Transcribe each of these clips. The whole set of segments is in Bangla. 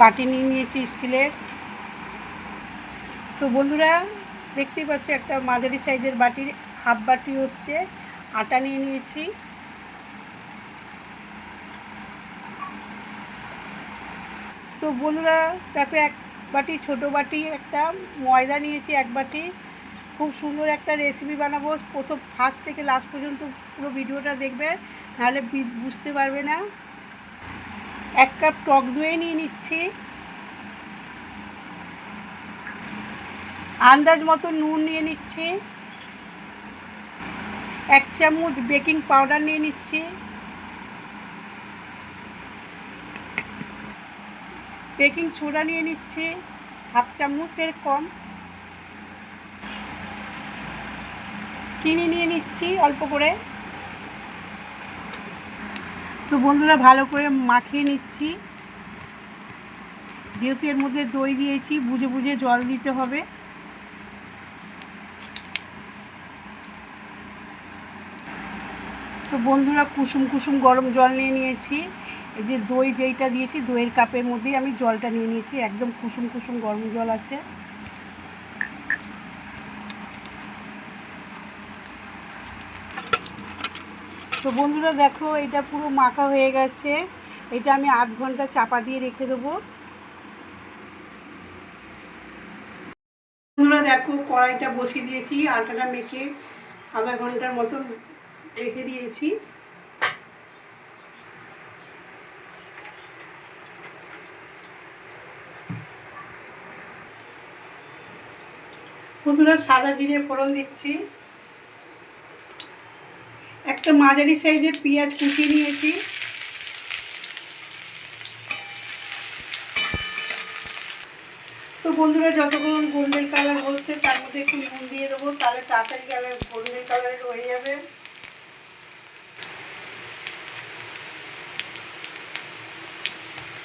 বাটি নিয়ে নিয়েছি স্টিলের তো বন্ধুরা, দেখতেই পাচ্ছ একটা মাঝারি সাইজের বাটির হাফ বাটি হচ্ছে, আটা নিয়ে নিয়েছি। তো বন্ধুরা, দেখো এক বাটি ছোট বাটি, একটা ময়দা নিয়েছি এক বাটি। খুব সুন্দর একটা রেসিপি বানাবো। প্রথম ফার্স্ট থেকে লাস্ট পর্যন্ত পুরো ভিডিওটা দেখবে, নাহলে বুঝতে পারবে না। এক কাপ টক দই নিয়ে নিচ্ছি। আন্দাজ মতো নুন নিয়ে নিচ্ছি। এক চামচ বেকিং পাউডার নিয়ে নিচ্ছি। বেকিং সোডা নিয়ে নিচ্ছি, হাফ চামচের কম। চিনি নিয়ে নিচ্ছি অল্প করে। তো বন্ধুরা, ভালো করে মাখিয়ে নিচ্ছি। যেহেতু এর মধ্যে দই দিয়েছি, বুঝে বুঝে জল দিতে হবে। তো বন্ধুরা, কুসুম কুসুম গরম জল নিয়ে নিয়েছি। এই যে দই যেইটা দিয়েছি, দইয়ের কাপের মধ্যেই আমি জলটা নিয়ে নিয়েছি। একদম কুসুম কুসুম গরম জল আছে। তো বন্ধুরা দেখো, এটা পুরো মাখা হয়ে গেছে। এটা আমি আধ ঘণ্টা চাপা দিয়ে রেখে দেবো। বন্ধুরা দেখো, কড়াইটা বসিয়ে দিয়েছি, আটাটা মেখে আধা ঘণ্টার মতন রেখে দিয়েছি। বন্ধুরা সাদা জিরে ফোড়ন দিচ্ছি। একটা মাঝারি সাইজের পেঁয়াজ কুচিয়ে নিয়েছি। তো বন্ধুরা, যতক্ষণ গোল্ডেন কালার হচ্ছে, তার মধ্যে একটু নুন দিয়ে দেবো, তাহলে তাড়াতাড়ি কালার গোল্ডেন কালার হয়ে যাবে।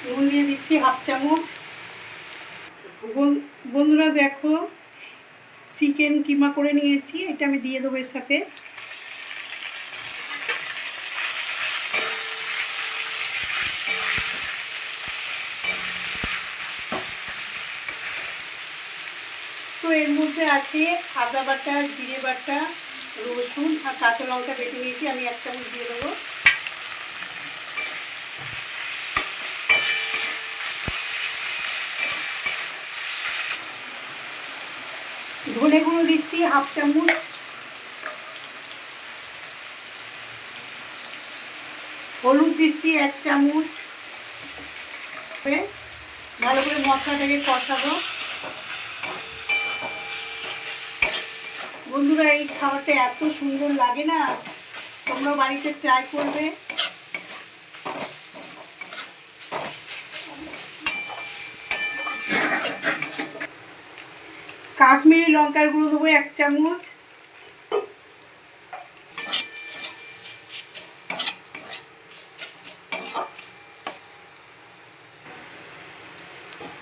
নুন দিয়ে দিচ্ছি হাফ চামচ। বন- বন্ধুরা, দেখো, চিকেন কিমা করে নিয়েছি, এটা আমি দিয়ে দেবো এর সাথে। তো এর মধ্যে আছে আদা বাটা, জিরে বাটা, রসুন আর কাঁচা লঙ্কা বেটে নিয়েছি, আমি এক চামচ দিয়ে দেবো। ধনে গুঁড়ো দিচ্ছি হাফ চামচ। হলুদ দিচ্ছি এক চামচ। ভালো করে মশলাটাকে কষাবো। বন্ধুরা, এই খাবারটা এত সুন্দর লাগে না? তোমরা বাড়িতে ট্রাই করবে। কাশ্মীরি লঙ্কার গুঁড়ো দেবো এক চামচ।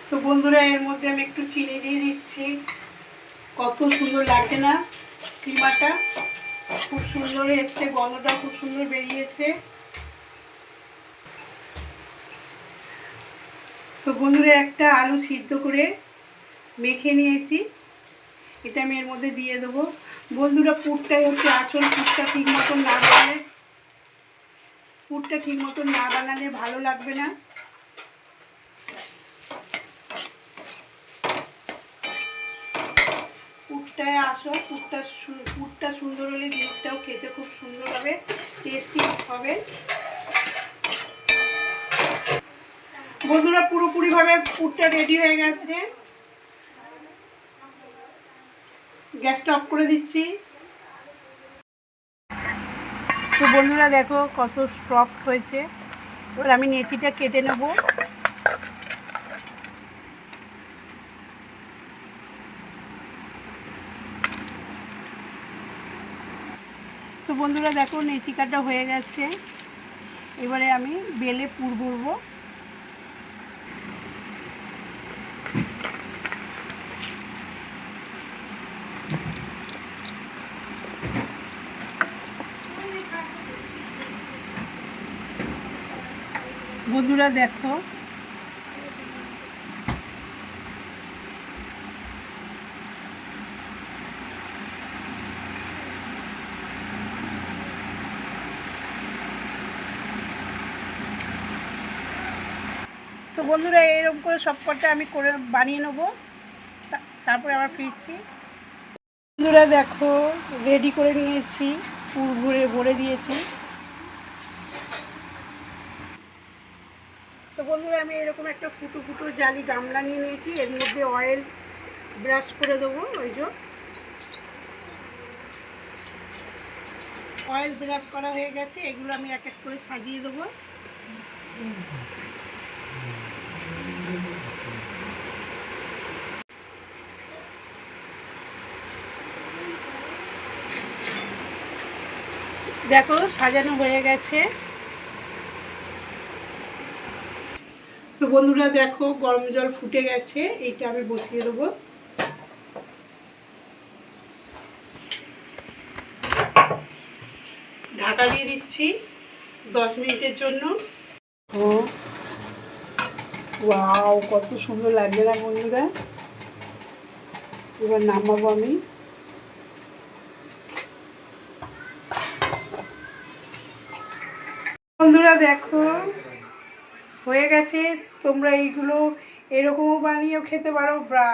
তো বন্ধুরা, এর মধ্যে আমি একটু চিনি দিয়ে দিচ্ছি। কত সুন্দর লাগছে না? ক্রিমাটা খুব সুন্দর এসছে, গন্ধটা খুব সুন্দর বেরিয়েছে। তো বন্ধুরা, একটা আলু সিদ্ধ করে মেখে নিয়েছি। এটা আমি এর মধ্যে দিয়ে দেবো। বন্ধুরা, পুরটাই হচ্ছে আসল, পুরটা ঠিক মতন না বানালে পুরটা ঠিক মতন না বানালে ভালো লাগবে না। পুরটায় আসো। পুরটা পুরটা সুন্দর হলে জিনিসটাও খেতে খুব সুন্দর হবে টেস্টি হবে। বন্ধুরা, পুরোপুরিভাবে পুরটা রেডি হয়ে গেছে। গ্যাসটা অফ করে দিচ্ছি। তো বন্ধুরা, দেখো কত সফট হয়েছে। এবার আমি নেচিটা কেটে নেব। তো বন্ধুরা দেখো নেচি কাটা হয়ে গেছে। এবারে আমি বেলে পুর ভরবো। বন্ধুরা দেখো বন্ধুরা, এরকম করে সব কটা আমি করে বানিয়ে নেব। তারপরে আবার ফিরছি। বন্ধুরা, দেখো রেডি করে নিয়েছি, পুর ভরে ভরে দিয়েছি। তো বন্ধুরা, আমি এরকম একটা ফুটো ফুটো জালি গামলা নিয়ে নিয়েছি। এর মধ্যে অয়েল ব্রাশ করে দেবো, ওই যে। অয়েল ব্রাশ করা হয়ে গেছে, এগুলো আমি এক এক করে সাজিয়ে দেবো। দেখো, সাজানো হয়ে গেছে। তো বন্ধুরা, দেখো, গরম জল ফুটে গেছে। এইটা আমি বসিয়ে দেবো। ঢাকা দিয়ে দিচ্ছি দশ মিনিটের জন্য। ও, ওয়াও, কত সুন্দর লাগছে না বন্ধুরা? এবার নামাবো আমি। বন্ধুরা দেখো, হয়ে গেছে। তোমরা এইগুলো এরকমও বানিয়েও খেতে পারো ব্রা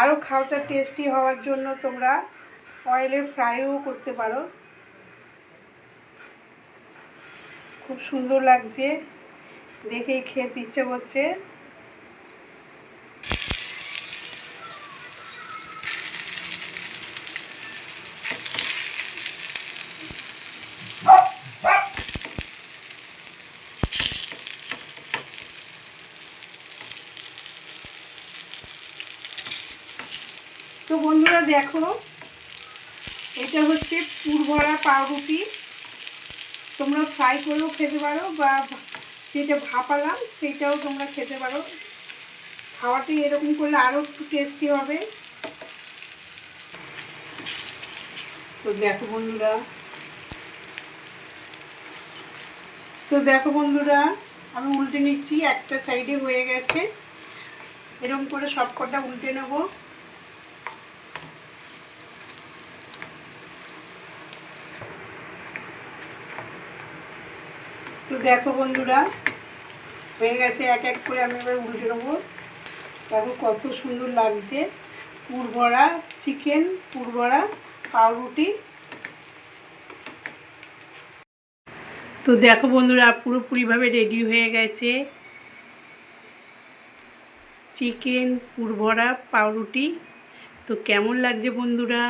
আরও খাওয়াটা টেস্টি হওয়ার জন্য তোমরা অয়েলে ফ্রাইও করতে পারো। খুব সুন্দর লাগছে, দেখেই খেতে ইচ্ছে করছে। দেখো, এটা হচ্ছে পুরভরা পাউরুটি। তোমরা ফ্রাই করেও খেতে পারো বা যেটা ভাপালাম, সেটাও তোমরা খেতে পারো। খাওয়াতে এরকম করলে আরও একটু টেস্টি হবে। তো দেখো বন্ধুরা, তো দেখো বন্ধুরা, আমি উল্টে নিচ্ছি, একটা সাইডে হয়ে গেছে। এরকম করে সব কটা উল্টে নেব। তো দেখো বন্ধুরা, হয়ে গেছে এক এক করে আমি এবার উল্টে নেব দেখো কত সুন্দর লাগছে। পুরভরা চিকেন পুরভরা পাউরুটি। তো দেখো বন্ধুরা, পুরোপুরিভাবে রেডি হয়ে গেছে। চিকেন পুরভরা পাউরুটি। তো কেমন লাগছে বন্ধুরা?